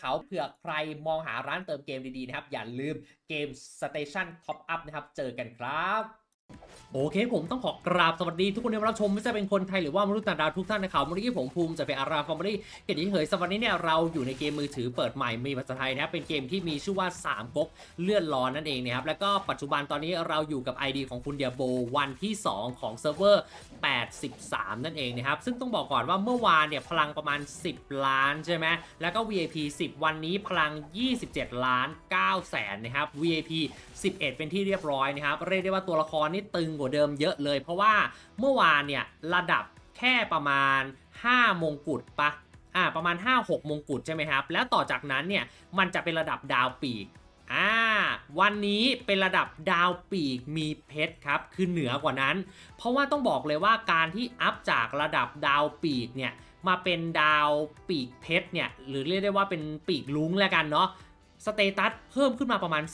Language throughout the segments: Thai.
เขาเผื่อใครมองหาร้านเติมเกมดีๆนะครับ อย่าลืมเกม Station Top Up นะครับ เจอกันครับ โอเคผมต้องขอกราบสวัสดีทุกคนที่รับชมไม่ว่เป็นคนไทยหรือว่ามนุษย์ต่างดาวทุกท่านนะครับวันนี้ผมภูมิจะเป็นอาราฟอร์มอรี่เกียรติเฉยสวัสดีเนี่ยเราอยู่ในเกมมือถือเปิดใหม่มีภาษาไทยนะครับเป็นเกมที่มีชื่อว่า 3ก๊กเลื่อนร้อนนั่นเองนะครับแล้วก็ปัจจุบันตอนนี้เราอยู่กับ ID ของคุณเดียโบวันที่ 2 ของเซิร์ฟเวอร์ 83 นั่นเองนะครับซึ่งต้องบอกก่อนว่าเมื่อวานเนี่ยพลังประมาณ 10 ล้านใช่ไหมแล้วก็ VIP 10 วันนี้พลัง 27 ล้าน9แสนนะครับ VIP 11 เป็นที่เรียบร้อยนะครับเรียกได้ว่าตัวละครนี่ตึงกว่าเดิมเยอะเลย เพราะว่าเมื่อวานเนี่ยระดับแค่ประมาณ 5 มงกุฎปะอ่าประมาณ 5-6 มงกุฎใช่ไหมครับ แล้วต่อจากนั้นเนี่ยมันจะเป็นระดับดาวปีกอ่าวันนี้เป็นระดับดาวปีกมีเพชรครับ คือเหนือกว่านั้น เพราะว่าต้องบอกเลยว่าการที่อัพจากระดับดาวปีกเนี่ยมาเป็นดาวปีกเพชรเนี่ยหรือเรียกได้ว่าเป็นปีกลุ้งแล้วกันเนาะสเตตัสเพิ่มขึ้นมาประมาณ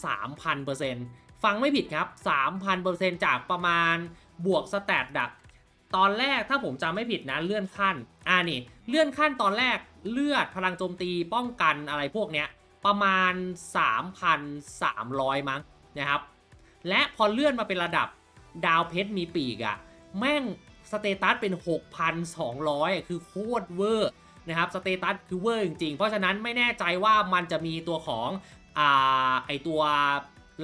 3,000% ฟังไม่ผิดครับ 3,000%จากประมาณบวกสแตทดับตอนแรกถ้าผมจำไม่ผิดนะเลื่อนขั้น อ่านี่ เลื่อนขั้นตอนแรกเลือดพลังโจมตีป้องกันอะไรพวกเนี้ย ประมาณ 3,300 มั้งนะครับ และพอเลื่อนมาเป็นระดับดาวเพชรมีปีกอะแม่งสเตตัสเป็น 6,200อะคือโคตรเวอร์นะครับสเตตัสคือเวอร์จริงๆ เพราะฉะนั้นไม่แน่ใจว่ามันจะมีตัวของอ่าไอตัว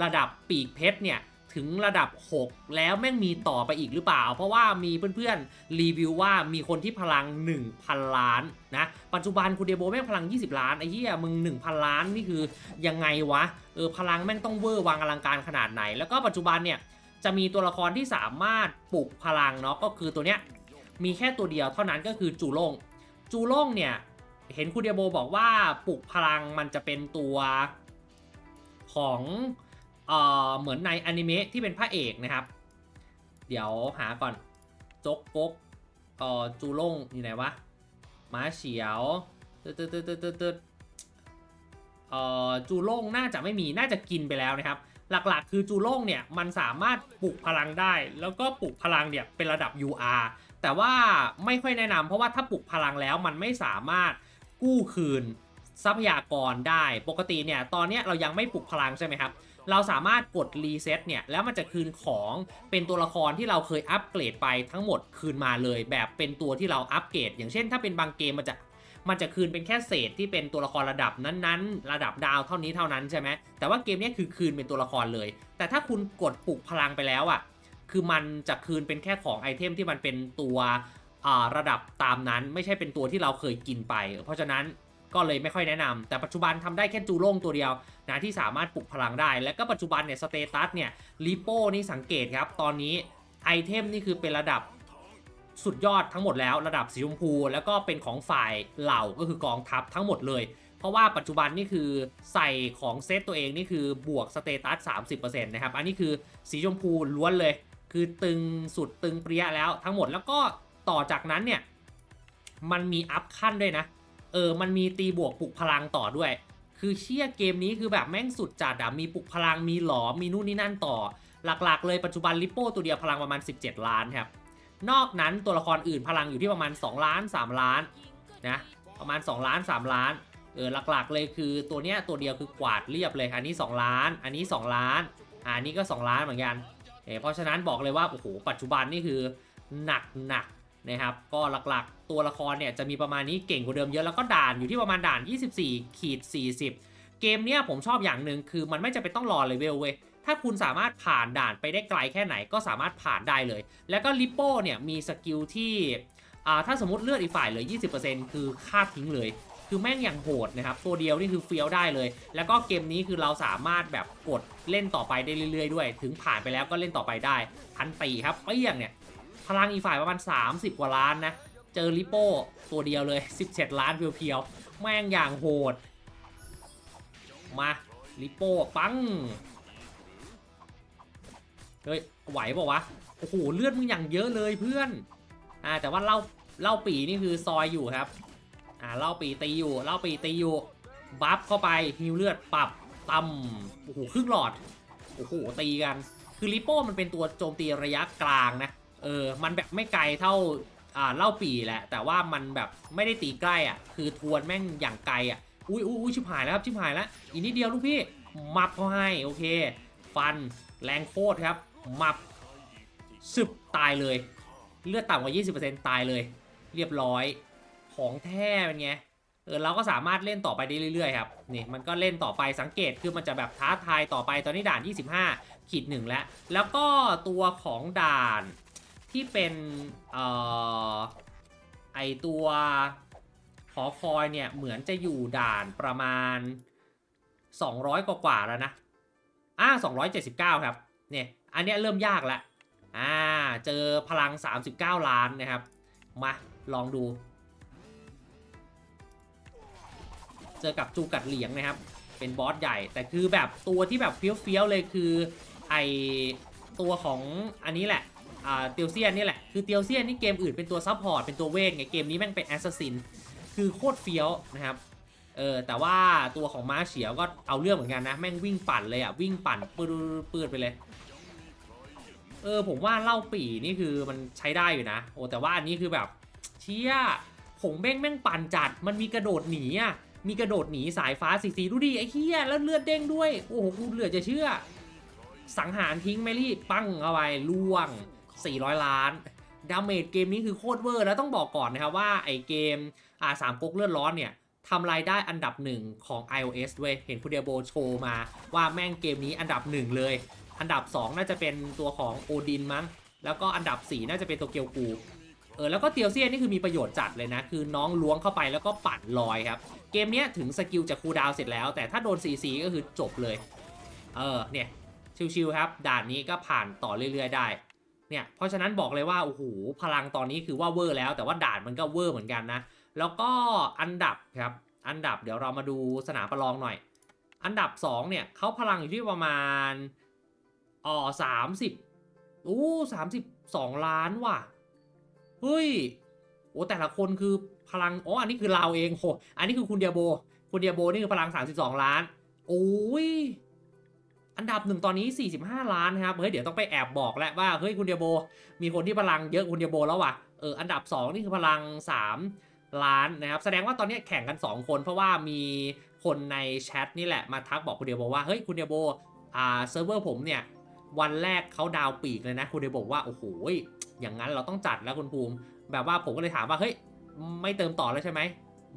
ระดับปีกเพชรเนี่ยถึงระดับ 6 แล้วแม่งมีต่อไปอีกหรือเปล่า เพราะว่ามีเพื่อนๆ รีวิวว่ามีคนที่พลัง 1,000 ล้านนะ ปัจจุบันคุณเดโบแม่งพลัง 20 ล้าน ไอ้เหี้ยมึง 1,000 ล้านนี่คือยังไงวะ เออพลังแม่งต้องเวอร์วางอลังการขนาดไหน แล้วก็ปัจจุบันเนี่ยจะมีตัวละครที่สามารถปลุกพลังเนาะก็คือตัวเนี้ยมีแค่ตัวเดียวเท่านั้นก็คือจูโล่งจูโล่งเนี่ยเห็นคุณเดโบบอกว่าปลุกพลังมันจะเป็นตัวของ เอ่อเหมือนในอนิเมะที่เป็นพระเอกนะครับ เดี๋ยวหาก่อนจกกกเอ่อจูโล่งอยู่ไหนวะม้าเฉียวตึ๊ดตึ๊ดตึ๊ดตึ๊ดตึ๊ดตึ๊ดเอ่อจูโล่งน่าจะไม่มีน่าจะกินไปแล้วนะครับ หลักๆ คือจูโล่งเนี่ยมันสามารถปลุกพลังได้ แล้วก็ปลุกพลังเนี่ยเป็นระดับ UR แต่ว่าไม่ค่อยแนะนำเพราะว่าถ้าปลุกพลังแล้วมันไม่สามารถกู้คืน ทรัพยากรได้ปกติเนี่ยตอนเนี้ยเรายังไม่ปลุกพลังใช่ไหมครับ เราสามารถกดรีเซ็ตเนี่ยแล้วมันจะคืนของเป็นตัวละครที่เราเคยอัปเกรดไปทั้งหมดคืนมาเลย แบบเป็นตัวที่เราอัปเกรด อย่างเช่น ถ้าเป็นบางเกมมันจะมันจะคืนเป็นแค่เศษที่เป็นตัวละครระดับนั้นๆ ระดับดาวเท่านี้เท่านั้นใช่ไหมแต่ว่าเกมนี้คือคืนเป็นตัวละครเลย แต่ถ้าคุณกดปลุกพลังไปแล้วอะคือมันจะคืนเป็นแค่ของไอเทมที่มันเป็นตัวระดับตามนั้นไม่ใช่เป็นตัวที่เราเคยกินไป เพราะฉะนั้น ก็เลยไม่ค่อยแนะนำแต่ปัจจุบันทำได้แค่จูโล่งตัวเดียวนะที่สามารถปลุกพลังได้ แล้วก็ปัจจุบันเนี่ยสเตตัสเนี่ยลิโป้นี่สังเกตครับ ตอนนี้ไอเทมนี่คือเป็นระดับสุดยอดทั้งหมดแล้วระดับสีชมพู แล้วก็เป็นของฝ่ายเหล่าก็คือกองทัพทั้งหมดเลย เพราะว่าปัจจุบันนี่คือใส่ของเซตตัวเองนี่คือบวกสเตตัส 30%นะครับ อันนี้คือสีชมพูล้วนเลย คือตึงสุดตึงเปรี้ยแล้วทั้งหมดแล้วก็ต่อจากนั้นเนี่ย มันมีอัพขั้นด้วยนะ ออมันมีตีบวกปลุกพลังต่อด้วย คือเชี่ยเกมนี้คือแบบแม่งสุดจัดอะมีปลุกพลังมีหลอมมีนู่นนี่นั่นต่อ หลักๆ เลยปัจจุบันลิโป้ตัวเดียวพลังประมาณ 17 ล้านครับนอกนั้นตัวละครอื่นพลังอยู่ที่ประมาณ 2 ล้าน 3 ล้านนะประมาณ 2 ล้าน 3 ล้านเออหลักๆ เลยคือตัวเนี้ยตัวเดียวคือกวาดเรียบเลยอันนี้ 2 ล้าน อันนี้ 2 ล้านอันนี้ก็ 2 ล้านเหมือนกันเออเพราะฉะนั้นบอกเลยว่าโอ้โหปัจจุบันนี่คือหนักหนัก นะครับก็หลักๆ ตัวละครเนี่ยจะมีประมาณนี้เก่งกว่าเดิมเยอะแล้วก็ด่านอยู่ที่ประมาณด่าน 24ขีด40 เกมเนี้ยผมชอบอย่างหนึ่งคือมันไม่จำเป็นต้องรอเลเวลเว้ยถ้าคุณสามารถผ่านด่านไปได้ไกลแค่ไหนก็สามารถผ่านได้เลย แล้วก็ลิปโป้เนี่ยมีสกิลที่อ่าถ้าสมมติเลือดอีกฝ่ายเหลือ 20%คือฆ่าทิ้งเลย คือแม่งอย่างโหดนะครับ ตัวเดียวนี่คือเฟี้ยวได้เลย แล้วก็เกมนี้คือเราสามารถแบบกดเล่นต่อไปได้เรื่อยๆด้วย ถึงผ่านไปแล้วก็เล่นต่อไปได้พันตีครับเปี้ยงเนี่ย พลังอีฝ่ายประมาณ 30 กว่าล้านนะ เจอลิโป้ตัวเดียวเลย 17 ล้านเพียวๆ แม่งอย่างโหด มาลิโป้ปัง เฮ้ย ไหวเปล่าวะ โอ้โห เลือดมึงอย่างเยอะเลยเพื่อน อ่า แต่ว่าเล่าเล่าปีนี่คือซอยอยู่ครับ อ่า เล่าปีตีอยู่ เล่าปีตีอยู่ บัฟเข้าไปฮิวเลือดปรับต่ำโอ้โห ครึ่งหลอด โอ้โห ตีกัน คือลิโป้มันเป็นตัวโจมตีระยะกลางนะ เออ มันแบบไม่ไกลเท่าอ่าเล่าปีแหละ แต่ว่ามันแบบไม่ได้ตีใกล้อะ คือทวนแม่งอย่างไกลอะ อุ้ยอุ้ยอุ้ยชิบหายแล้วครับชิบหายแล้วอีกนิดเดียวลูกพี่มับเขาให้โอเค ฟันแรงโคตรครับมับสึบตายเลย เลือดต่ำกว่า 20%ตายเลย เรียบร้อยของแท้เป็นไงเออเราก็สามารถเล่นต่อไปได้เรื่อยๆครับนี่มันก็เล่นต่อไปสังเกตคือมันจะแบบท้าทายต่อไปตอนนี้ด่าน 25ขีดหนึ่งแล้ว แล้วก็ตัวของด่าน ที่เป็นเอ่อไอตัวหอคอยเนี่ยเหมือนจะอยู่ด่านประมาณ 200 กว่าแล้วนะอ่า279 ครับเนี่ยอันเนี้ยเริ่มยากล้วอ่าเจอพลัง 39 ล้านนะครับ มาลองดู เจอกับจูกัดเหลียงนะครับ เป็นบอสใหญ่ แต่คือแบบตัวที่แบบเฟี้ยวๆเลยคือไอตัวของอันนี้แหละ อ่าเตียวเซียนนี่แหละคือเตียวเซียนนี่เกมอื่นเป็นตัวซัพพอร์ตเป็นตัวเวทไงเกมนี้แม่งเป็นแอสซัสซินคือโคตรเฟี้ยวนะครับเออแต่ว่าตัวของม้าเฉียวก็เอาเรื่องเหมือนกันนะ แม่งวิ่งปั่นเลยอะวิ่งปั่นปืดปืดไปเลย เออผมว่าเล่าปีนี่คือมันใช้ได้อยู่นะ โอ้แต่ว่าอันนี้คือแบบเชี่ยผงเบ้งแม่งปั่นจัด มันมีกระโดดหนีอะมีกระโดดหนีสายฟ้าสีสีดูดิไอ้เหี้ยแล้วเลือดเด้งด้วย โอ้โหกูเหลือจะเชื่อ สังหารทิ้งแมรี่ปั้งเอาไว้ล่วง 400 ล้านดาเมจเกมนี้คือโคตรเวอร์แล้วต้องบอกก่อนนะครับว่าไอเกมอ่าสามก๊กเลือดร้อนเนี่ยทำรายได้อันดับหนึ่งของ iOS เว้ยเห็นคุณเดียโบโชว์มาว่าแม่งเกมนี้อันดับหนึ่งเลย อันดับ 2 น่าจะเป็นตัวของโอดินมั้ง แล้วก็อันดับ 4 น่าจะเป็นตัวเกียวกูเออแล้วก็เตียวเซียนนี่คือมีประโยชน์จัดเลยนะ คือน้องล้วงเข้าไปแล้วก็ปัดลอยครับ เกมเนี้ยถึงสกิลจากคูดาวเสร็จแล้ว แต่ถ้าโดน CC ก็คือจบเลย เออเนี่ยชิวๆครับ ด่านนี้ก็ผ่านต่อเรื่อย ๆ ได้ เนี่ยเพราะฉะนั้นบอกเลยว่าโอ้โหพลังตอนนี้คือว่าเวอร์แล้วแต่ว่าด่านมันก็เวอร์เหมือนกันนะ แล้วก็อันดับครับอันดับเดี๋ยวเรามาดูสนามประลองหน่อย อันดับ 2 เนี่ยเขาพลังอยู่ที่ประมาณอ๋อสามสิบอู้สามสิบสองล้านว่ะเฮ้ยโอ้แต่ละคนคือพลังอ๋ออันนี้คือเราเองโหอันนี้คือคุณเดียโบ คุณเดียโบนี่คือพลัง 32 ล้านโอ้ย อันดับหนึ่งตอนนี้ 45 ล้านนะครับ เฮ้ย เดี๋ยวต้องไปแอบบอกแล้วว่า เฮ้ย คุณเดียโบ มีคนที่พลังเยอะคุณเดียโบแล้วว่ะ เออ อันดับ 2 นี่คือพลัง 3 ล้านนะครับ แสดงว่าตอนนี้แข่งกัน 2 คนเพราะว่ามีคนในแชทนี่แหละมาทักบอกคุณเดียโบว่า เฮ้ย คุณเดียโบ อ่า เซิร์ฟเวอร์ผมเนี่ย วันแรกเขาดาวปีกเลยนะ คุณเดียบว่า โอ้โห อย่างนั้นเราต้องจัดแล้วคุณภูมิ แบบว่าผมก็เลยถามว่า เฮ้ย ไม่เติมต่อแล้วใช่ไหม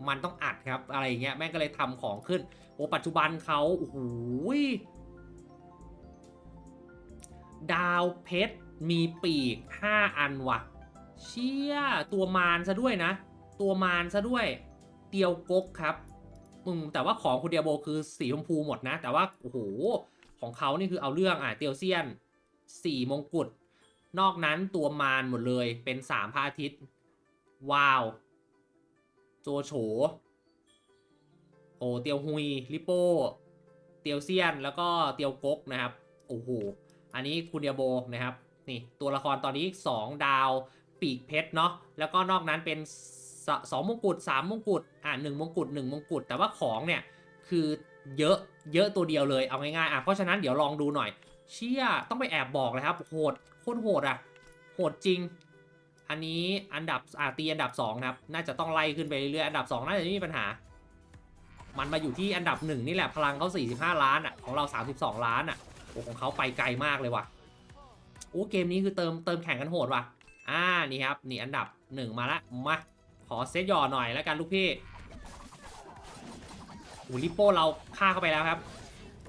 มันต้องอัดครับ อะไรอย่างเงี้ย แม่งก็เลยทำของขึ้น โอ้ ปัจจุบันเขาโอ้โห ดาวเพชรมีปีก 5 อันวะเชี่ยตัวมารซะด้วยนะ ตัวมารซะด้วย เตียวกกครับอืมแต่ว่าของคุณเดียโบคือสีชมพูหมดนะ แต่ว่าโอ้โหของเขานี่คือเอาเรื่องอะเตียวเซียน4มงกุฎนอกนั้นตัวมารหมดเลยเป็น3พระอาทิตย์ ว้าว โจโฉโอเตียวฮุยลิโป้เตียวเซียนแล้วก็เตียวกกนะครับ โอ้โห อันนี้คุณเดียโบนะครับนี่ตัวละครตอนนี้ 2 ดาวปีกเพชรเนาะแล้วก็นอกนั้นเป็นสองมงกุฎ3มงกุฎอ่าหนึ่งมงกุฎ1มงกุฎแต่ว่าของเนี่ยคือเยอะเยอะตัวเดียวเลยเอาง่ายๆอะเพราะฉะนั้นเดี๋ยวลองดูหน่อย เชี่ยต้องไปแอบบอกเลยครับโหดโคตรโหดอะโหดจริง อันนี้อันดับอ่าตีอันดับ2นะครับน่าจะต้องไล่ขึ้นไปเรื่อยๆอันดับ 2 น่าจะไม่มีปัญหา มันมาอยู่ที่อันดับหนึ่งนี่แหละพลังเขา45 ล้านอะของเรา 32 ล้านอะ โอ้ของเขาไปไกลมากเลยว่ะโอ้เกมนี้คือเติมเติมแข่งกันโหดว่ะ อ่านี่ครับนี่อันดับหนึ่งมาละมาขอเซตหย่อหน่อยแล้วกันลูกพี่โอ้ลิโป้เราฆ่าเข้าไปแล้วครับ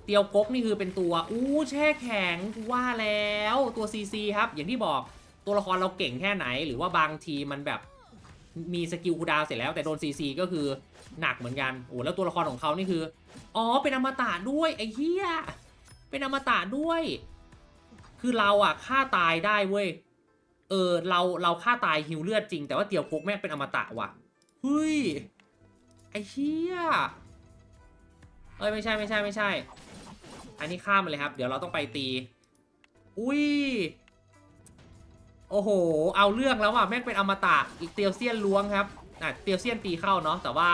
เตียวกกนี่คือเป็นตัวอู้แช่แข็งว่าแล้วตัว CC ครับ อย่างที่บอกตัวละครเราเก่งแค่ไหน หรือว่าบางทีมันแบบมีสกิลคูดาวเสร็จแล้วแต่โดน CC ก็คือหนักเหมือนกันโอ้แล้วตัวละครของเขานี่คือ อ๋อเป็นอมตะด้วยไอ้เหี้ย เป็นอมตะด้วย คือเราอะฆ่าตายได้เว้ย เออเราเราฆ่าตายฮิวเลือดจริง แต่ว่าเตียวกุกแม่งเป็นอมตะว่ะเฮ้ยไอ้เหี้ยเอ้ยไม่ใช่ไม่ใช่ไม่ใช่ อันนี้ข้ามเลยครับ เดี๋ยวเราต้องไปตี อุ้ย โอ้โห เอาเรื่องแล้วว่ะแม่งเป็นอมตะอีกเตียวเซียนล้วงครับอะเตียวเซียนตีเข้าเนาะแต่ว่า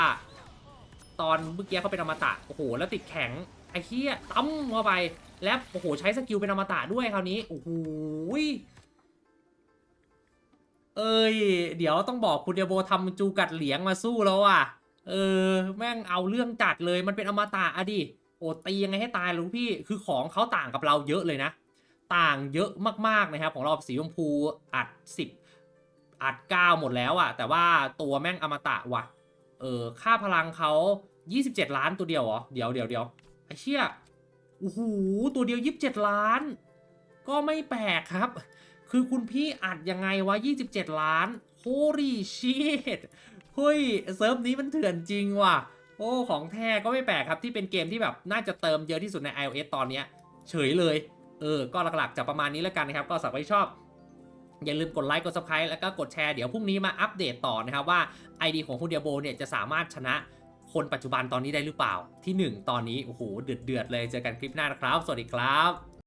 ตอนเมื่อกี้เขาเป็นอมตะโอ้โหแล้วติดแข็งไอ้เหี้ยตั้มเข้าไป แล้วโอ้โหใช้สกิลเป็นอมตะด้วยคราวนี้โอ้โหเอ้ย เดี๋ยวต้องบอกคุณเดียโบทำจูกัดเหลียงมาสู้แล้วอะ เออ แม่งเอาเรื่องจัดเลยมันเป็นอมตะอะดิโอ้ตียังไงให้ตายรู้พี่คือของเขาต่างกับเราเยอะเลยนะ ต่างเยอะมากๆนะครับ ของเราสีชมพูอัด 10 อัด 9 หมดแล้วอะแต่ว่าตัวแม่งอมตะว่ะ เออ ค่าพลังเขา27 ล้านตัวเดียวเหรอ เดี๋ยวเดี๋ยวเดี๋ยวไอ้เชี่ย โอ้โหตัวเดียว27ล้าน ก็ไม่แปลกครับ คือคุณพี่อัดยังไงวะ 27 ล้าน holy shit เฮ้ยเซิร์ฟนี้มันเถื่อนจริงว่ะ โอ้ของแท้ก็ไม่แปลกครับที่เป็นเกมที่แบบน่าจะเติมเยอะที่สุดใน iOS ตอนนี้เฉยเลย เออ ก็หลักๆจะประมาณนี้แล้วกันนะครับ ก็สักไว้ชอบ อย่าลืมกดไลค์กด subscribe แล้วก็กดแชร์เดี๋ยวพรุ่งนี้มาอัปเดตต่อนะครับว่า ID ของคุณเดียโบเนี่ยจะสามารถชนะ คนปัจจุบันตอนนี้ได้หรือเปล่า ที่ 1 ตอนนี้โอ้โหเดือดเดือดเลยเจอกันคลิปหน้านะครับ สวัสดีครับ